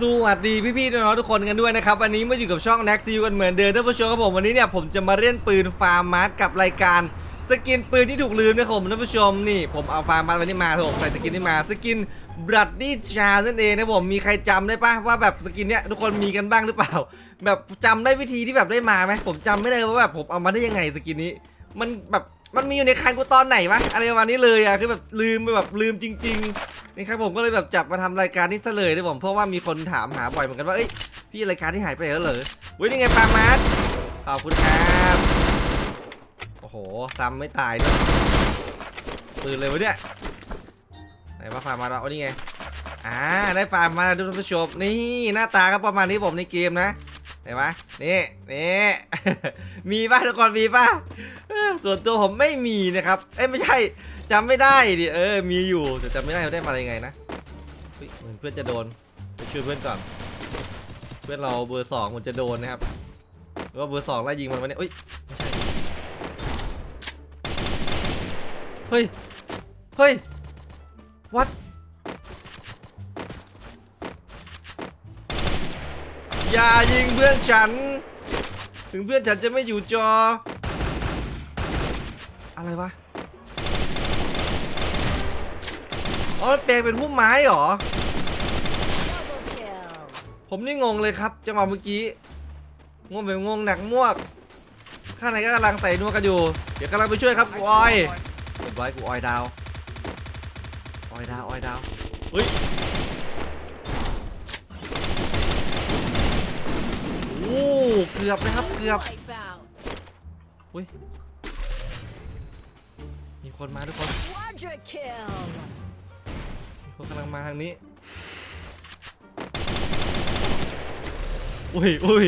สวัสดีพี่ๆน้องๆทุกคนกันด้วยนะครับวันนี้มาอยู่กับช่อง n a x ซิวกันเหมือนเดิมท่านผู้ชมครับผมวันนี้เนี่ยผมจะมาเล่นปืนฟาร์มมาร์กับรายการสกินปืนที่ถูกลืมนะครับผมท่านผู้ชมนี่ผมเอาฟาร์มมาร์วันนี้มาผมใส่สกินนี้มาสกินบรัดดี้ชานั่นเองนะผมมีใครจำได้ปะว่าแบบสกินเนี้ยทุกคนมีกันบ้างหรือเปล่า แบบจำได้วิธีที่แบบได้มาไหมผมจำไม่ได้ว่าแบบผมเอามาได้ยังไงสกินนี้ มันแบบมันมีอยู่ในคันกูตอนไหนวะอะไรประมาณนี้เลยอะคือแบบลืมไปแบบลืมจริง ๆ นี่ครับผมก็เลยแบบจับมาทำรายการนี้ซะเลยนะผมเพราะว่ามีคนถามหาบ่อยเหมือนกันว่าเอ้ยพี่รายการที่หายไปไหนแล้วเหรอเว้ยนี่ไงปามาร์ทขอบคุณครับโอ้โหซ้ำไม่ตายด้วยปืนเลยวะเนี่ยไหนว่าฟาร์มมาแล้วเอานี่ไงอ่าได้ฟาร์มมาดูท่านผู้ชมนี่หน้าตาก็ประมาณนี้ผมในเกมนะเห็นไหมนี่นี่มีป่ะทุกคนมีป่ะส่วนตัวผมไม่มีนะครับเอ้ยไม่ใช่ จำไม่ได้ดิเออมีอยู่แต่จำไม่ได้ว่าได้มาได้ไงนะเฮ้ยเหมือนเพื่อนจะโดนไปช่วยเพื่อนก่อนเพื่อนเราเบอร์สองมันจะโดนนะครับหรือว่าเบอร์สองไล่ยิงมันวันนี้เอ้ยเฮ้ยเฮ้ยวัดอย่ายิงเพื่อนฉัน ถึงเพื่อนฉันจะไม่อยู่จอ อะไรวะ อ๋อมันแปลงเป็นพุ่มไม้เหรอ ผมนี่งงเลยครับ จังหวะเมื่อกี้ งงแบบงงหนักมวก ข้างในก็กำลังใส่นัวกันอยู่ เดี๋ยวกำลังไปช่วยครับกูออยเรียบร้อยกูออยดาว ออยดาว ออยดาวเฮ้ยโอ้เกือบนะครับเกือบ Wipeout. อุ้ยมีคนมาทุกคน Quadra kill. มีคนกำลังมาทางนี้ อุ้ยอุ้ย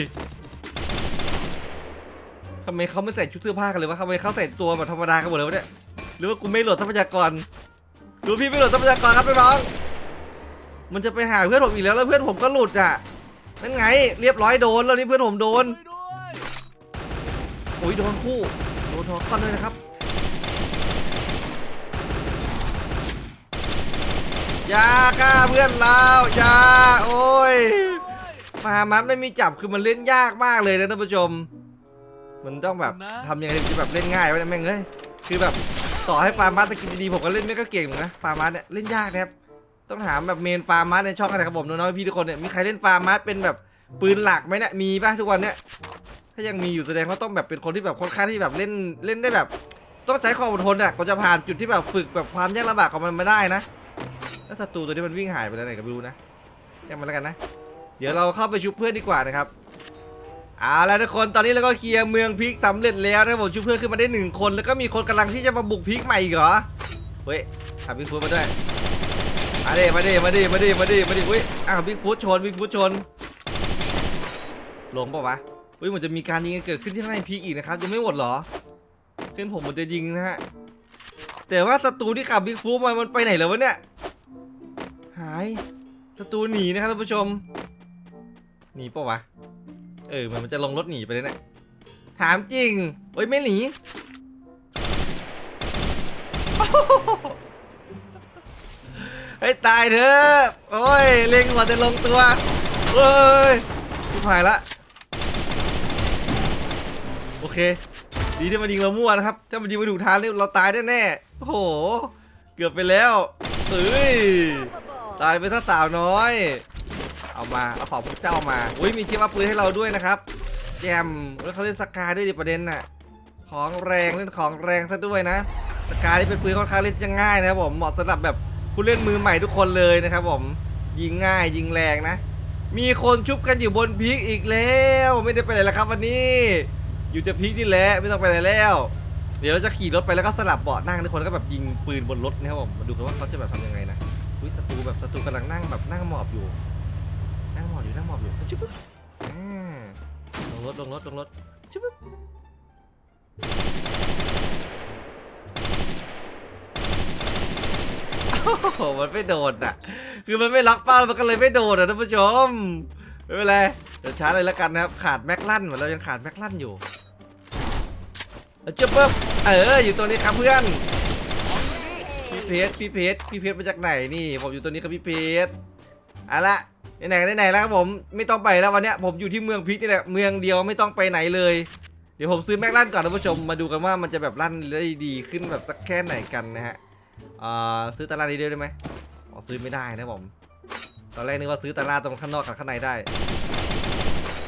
ทำไมเขาไม่ใส่ชุดเสื้อผ้ากันเลยวะทำไมเขาใส่ตัวแบบธรรมดากันหมดเลยวะเนี่ย หรือว่ากูไม่โหลดทรัพยากรหรือพี่ไม่โหลดทรัพยากรครับน้อง มันจะไปหาเพื่อนผมอีกแล้วแล้วเพื่อนผมก็หลุดอะ นั่นไง เรียบร้อยโดนแล้วนี่เพื่อนผมโดนโอ้ยโดนคู่ โดนทอคอนด้วยนะครับ อย่าฆ่าเพื่อนเราอย่าโอ้ยฟาร์มัสไม่มีจับคือมันเล่นยากมากเลยนะท่านผู้ชม มันต้องแบบทำยังไงถึงจะแบบเล่นง่ายวะเนี่ยแม่งเอ้ยคือแบบต่อให้ฟาร์มัสจะกินดีๆผมก็เล่นไม่ก็เก่งเหมือนนนะฟาร์มัสเนี่ยเล่นยากนะครับต้องถามแบบเมนฟาร์มัสในช่องอะไรครับผมน้องๆพี่ทุกคนเนี่ยมีใครเล่นฟาร์มัสเป็นแบบปืนหลักไหมเนี่ยมีป่ะทุกวันเนี่ยถ้ายังมีอยู่แสดงว่าต้องแบบเป็นคนที่แบบค่อนข้างที่แบบเล่นเล่นได้แบบ ต้องใช้ความอดทนอะก็จะผ่านจุดที่แบบฝึกแบบความยากลำบากของมันมาได้นะ แล้วศัตรูตัวนี้มันวิ่งหายไปแล้วไหนก็ไม่รู้นะจ้งมาแล้วกันนะ เดี๋ยวเราเข้าไปชุบเพื่อนดีกว่านะครับเอาละทุกคนตอนนี้เราก็เคลียร์เมืองพีคสำเร็จแล้วนะผมชุบเพื่อนขึ้นมาได้หนึ่งคนแล้วก็มีคนกำลังที่จะมาบุกพีคใหม่อีกเหรอเฮ้ยขับบิ๊กฟูดมาด้วยมาดิมาดิมาดิมาดิมาดิมาดิอุ้ยอ้าวบิ๊กฟูดชนบิ๊กฟูดชนหลงปะวะอุ้ยมันจะมีการยิงเกิดขึ้นที่ข้างในพีคอีกนะครับยังไม่หมดเหรอเพื่อนผมมันจะยิงนะฮะแต่ว่าศัตรูที่ขับบิ๊กฟูดมามันไปไหนแล้ววะเนี่ยายศัตรูหนีนะครับท่านผู้ชม หนีปะวะ เออมันมันจะลงรถหนีไปเลยนะี่ถามจริง โอ้ยไม่หนี เฮ้ยตายเถอะ โอ้ยเล็งหัวจะลงตัวเฮ้ยชิบหายละ โอเค ดีที่มันยิงเรามั่วนะครับ ถ้ามันยิงไม่ถูกทางนี่เราตายแน่ๆโอ้โห เกือบไปแล้วเอ้ย ตายไปถ้าสาวน้อย เอามา เอาของพระเจ้ามา อุ้ยมีคลิปอัพปืนให้เราด้วยนะครับ แจมแล้วเขาเล่นสกาด้วยดิประเด็นน่ะ ของแรงเล่นของแรงซะด้วยนะ สกายนี่เป็นปืนค่อนข้างเล่นจะง่ายนะครับผม เหมาะสำหรับแบบผู้เล่นมือใหม่ทุกคนเลยนะครับผม ยิงง่ายยิงแรงนะ มีคนชุบกันอยู่บนพีคอีกแล้ว ไม่ได้ไปไหนแล้วครับวันนี้ อยู่จะพีคนี่แหละไม่ต้องไปไหนแล้วเดี๋ยวเราจะขี่รถไปแล้วก็สลับเบาะนั่งทุกคนแล้วก็แบบยิงปืนบนรถนะครับผมมาดูกันว่าเขาจะแบบทำยังไงนะ อุ้ยศัตรูแบบศัตรูกำลังนั่งแบบนั่งหมอบอยู่ นั่งหมอบอยู่นั่งหมอบอยู่ชุบปุ๊บอ่าลงรถลงรถลงรถชุบปุ๊บโอ้โหมันไม่โดนอะ คือมันไม่ล็อกเป้ามันก็เลยไม่โดนอะท่านผู้ชมไม่เป็นไรเดี๋ยวช้าเลยแล้วกันนะครับ ขาดแม็กลั่นเหมือนเรายังขาดแม็กลั่นอยู่แล้วจุ๊บปุ๊บเอออยู่ตัวนี้ครับเพื่อน เพชรพี่เพชรพี่เพชรมาจากไหนนี่ผมอยู่ตัวนี้กับพี่เพชรเอาละไหนๆไหนแล้วครับผมไม่ต้องไปแล้ววันเนี้ยผมอยู่ที่เมืองพิษนี่แหละเมืองเดียวไม่ต้องไปไหนเลย เดี๋ยวผมซื้อแม็กลั่นก่อนท่านผู้ชมมาดูกันว่ามันจะแบบลั่นได้ดีขึ้นแบบสักแค่ไหนกันนะฮะอ่าซื้อตารางนี้ได้ไหมอ๋อซื้อไม่ได้นะผมตอนแรกนึกว่าซื้อตารางตรงข้างนอกกับข้างในได้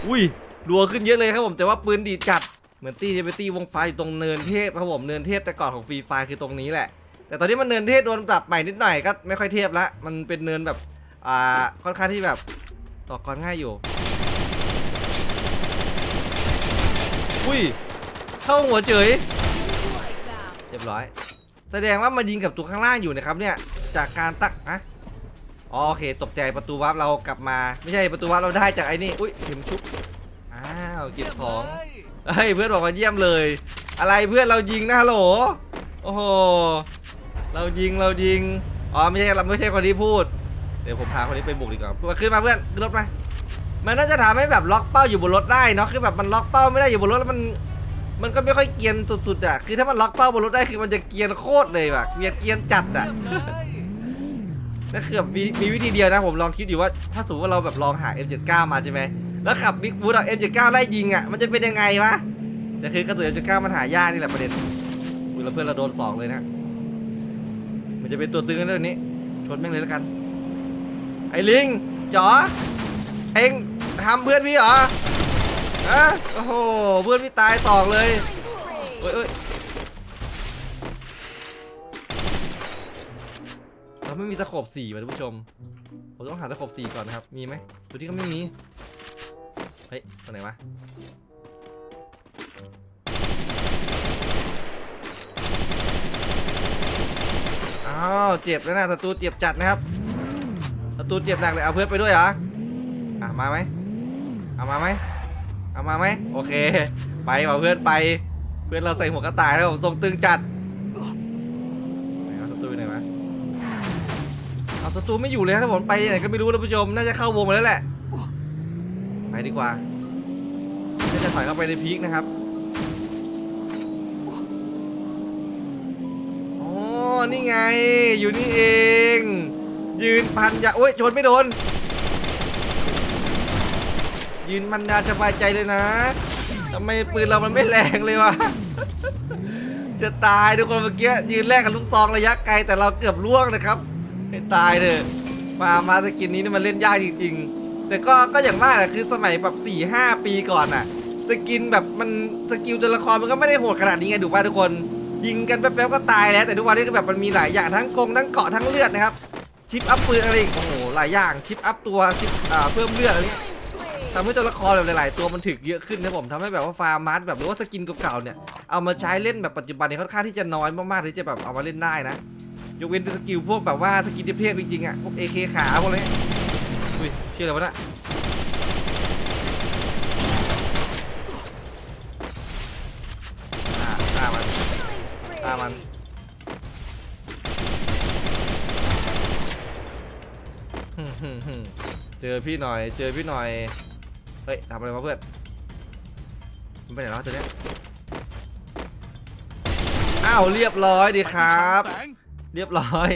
อุ้ยรัวขึ้นเยอะเลยครับผมแต่ว่าปืนดีจัดเหมือนตีจะไปตีวงไฟอยู่ตรงเนินเทพครับผมเนินเทพแต่ก่อนของฟรีไฟคือตรงนี้แหละ แต่ตอนนี้มันเนินเทพโดนปรับใหม่นิดหน่อยก็ไม่ค่อยเทพละมันเป็นเนินแบบอ่าค่อนข้างที่แบบต่อกรง่ายอยู่อุ้ยเข้าหัวเฉยเรียบร้อย แสดงว่ามันยิงกับตัวข้างล่างอยู่นะครับเนี่ยจากการตักอะอ๋อโอเค ตกใจประตูวาร์ปเรากลับมา ไม่ใช่ประตูวาร์ปเราได้จากไอ้นี่อุ้ยเข็มชุบอ้าวเก็บของเฮ้ยเพื่อนบอกมาเยี่ยมเลย อะไรเพื่อนเรายิงนะฮัลโหลโอ้โห เรายิงเรายิง อ๋อไม่ใช่เราไม่ใช่คนที่พูด เดี๋ยวผมพาคนนี้ไปบุกดีกว่าขึ้นมาเพื่อนขึ้นรถมามันน่าจะทำให้แบบล็อกเป้าอยู่บนรถได้เนาะคือแบบมันล็อกเป้าไม่ได้อยู่บนรถแล้วมันมันก็ไม่ค่อยเกียนสุดๆอะคือถ้ามันล็อกเป้าบนรถได้คือมันจะเกียนโคตรเลยแบบเกียนเกียนจัดอะนั่นคือแบบมีมีวิธีเดียวนะผมลองคิดอยู่ว่าถ้าสมมติว่าเราแบบลองหา M79 มาใช่ไหมแล้วขับบิ๊กฟูดเอา M79 ไล่ยิงอะมันจะเป็นยังไงวะแต่คือกระสุน M79 มันหายากนี่แหละประเด็นอุ้ยแล้วเพื่อนเราโดนสองเลยนะ มันจะเป็นตัวตึงกันเรื่องนี้ ชนแม่งเลยแล้วกัน ไอ้ลิงจ๋อเอ็งทำเพื่อนพี่เหรอฮะโอ้โห เพื่อนพี่ตายตอกเลยเอ้ยเอ้ยเราไม่มีตะขบสี่ว่ะท่านผู้ชม ผมต้องหาตะขบสี่ก่อนนะครับ มีไหมตัวที่ก็ไม่มี เฮ้ยตัวไหนวะ อ้าวเจ็บแล้วนะศัตรูเจ็บจัดนะครับศัตรูเจ็บหนักเลยเอาเพื่อนไปด้วยเหรออะมาไหมเอามาไหมเอามาไหมโอเค ไปว่ะเพื่อนไป เพื่อนเราใส่หัวกระต่ายแล้วผมทรงตึงจัดไหนวะศัตรูอยไหนวะเอาศัตรูไม่อยู่เลยนะผมไปไหนก็ไม่รู้นะผู้ชมน่าจะเข้าวงไปแล้วแหละไปดีกว่าน่าจะถอยเข้าไปในพีคนะครับ นี่ไง อยู่นี่เอง ยืนพันยาโอ้ยชนไม่โดน ยืนพันยาสบายใจเลยนะทำไมปืนเรามันไม่แรงเลยวะ จะตายทุกคนเมื่อกี้ยืนแลกกับลูกซองระยะไกลแต่เราเกือบล่วงนะครับให้ตายเถอะมามาสกินนี้นี่มันเล่นยากจริง ๆ แต่ก็ก็อย่างว่าแหละคือสมัยแบบ4ี่ห้าปีก่อนอะสกินแบบมันสกิลตัวละครมันก็ไม่ได้โหดขนาดนี้ไงถูป่ะทุกคน ยิงกันแป๊บๆก็ตายแล้วแต่ทุกวันนี้ก็แบบมันมีหลายอย่างทั้งกงทั้งเกาะทั้งเลือดนะครับชิปอัพปืนอะไรอีกโอ้โหหลายอย่างชิปอัพตัวชิปเพิ่มเลือดอะไรเงี้ทำให้ตัวละครแบบหลาย ๆ ตัวมันถึกเยอะขึ้นนะผมทำให้แบบว่าฟาร์มาร์แบบหรือว่าสกินเก่าๆเนี่ยเอามาใช้เล่นแบบปัจจุบันเนี่ยค่อนข้างที่จะน้อยมากๆที่จะแบบเอามาเล่นได้นะยกเว้นเป็นสกิลพวกแบบว่าสกินเทพจริงๆอะพวก AK ขาพวกอะไรเงี้ยอุ้ยชื่ออะไรวะน่ะอ่าฆ่ามันฆ่า มันหึ่มหึ่มหึ่มเจอพี่หน่อย เจอพี่หน่อย เฮ้ยทำอะไรมาเพื่อนมันไปไหนแล้วตัวเนี้ยอ้าวเรียบร้อยดีครับ เรียบร้อย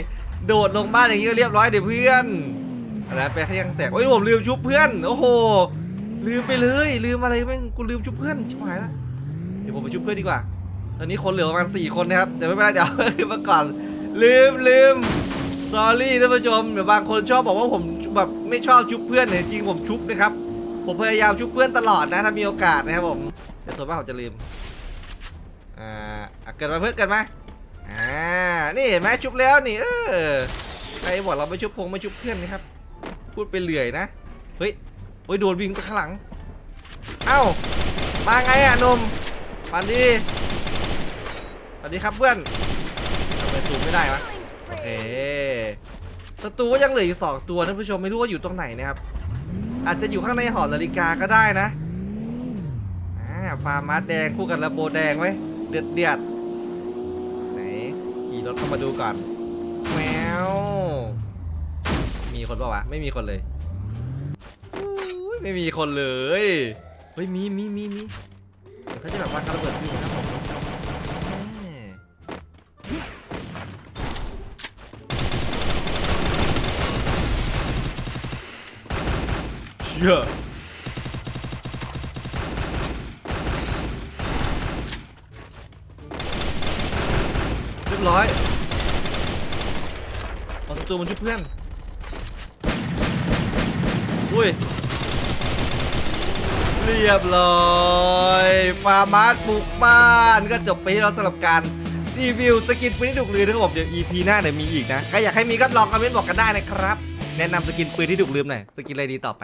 โดดลงบ้านอย่างนี้ก็เรียบร้อยเดี๋ยวเพื่อนอะไรไปขยังแสกโอ้ยผมลืมชุบเพื่อนโอ้โหลืมไปเลย ลืมอะไรแม่งกูลืมชุบเพื่อนชิบหายละเดี๋ยวผมไปชุบเพื่อนดีกว่า ตอนนี้คนเหลือประมาณสี่คนนะครับแต่ไม่เป็นไรเดี๋ยวขึ้นมาก่อนลืมลืม s อรี่ท่านผู้ชมเดี๋ยวบางคนชอบบอกว่าผมแบบไม่ชอบชุบเพื่อนแต่จริงผมชุบนะครับผมพยายามชุบเพื่อนตลอดนะถ้ามีโอกาสนะครับผมแต่ส่วนมากผมจะลืมอ่าเกิดมาเพื่อนเกิดมาอ่านี่เห็นไหมชุบแล้วนี่เออใครบอกเราไม่ชุบพงไม่ชุบเพื่อนนะครับ พูดไปเรื่อยนะเฮ้ยโอ้ยโดนวิ่งไปข้างหลังเอ้ามาไงอะนมปันดี วัสดีครับเพื่อนทำไมซูมไม่ได้วะโอเคศัตรูก็ยังเหลืออีกสองตัวท่านผู้ชมไม่รู้ว่าอยู่ตรงไหนนะครับ อาจจะอยู่ข้างในหอนาฬิกาก็ได้นะอ่าฟาร์มาสแดงคู่กับระโบแดงไว้เดือดเดือดไหนขี่รถเข้ามาดูก่อนแมวมีคนปะวะไม่มีคนเลยไม่มีคนเลยเฮ้ยมีมีมีมีเดี๋ยวเขาจะแบบว่าเขาระเบิดขึ้นนะผม เชี่ยเรียบร้อยเอาศัตรูมันช่วยเพื่อน อุ้ย เรียบร้อยฟาร์มาร์บุกบ้านก็จบไปที่เราสำหรับการรีวิวสกินปืนที่ถูกลืมนะครับผมเดี๋ยว EP หน้าเดี๋ยวมีอีกนะใครอยากให้มีก็ลองคอมเมนต์บอกกันได้นะครับ แนะนำสกินปืนที่ถูกลืมหน่อย สกินอะไรดีต่อไป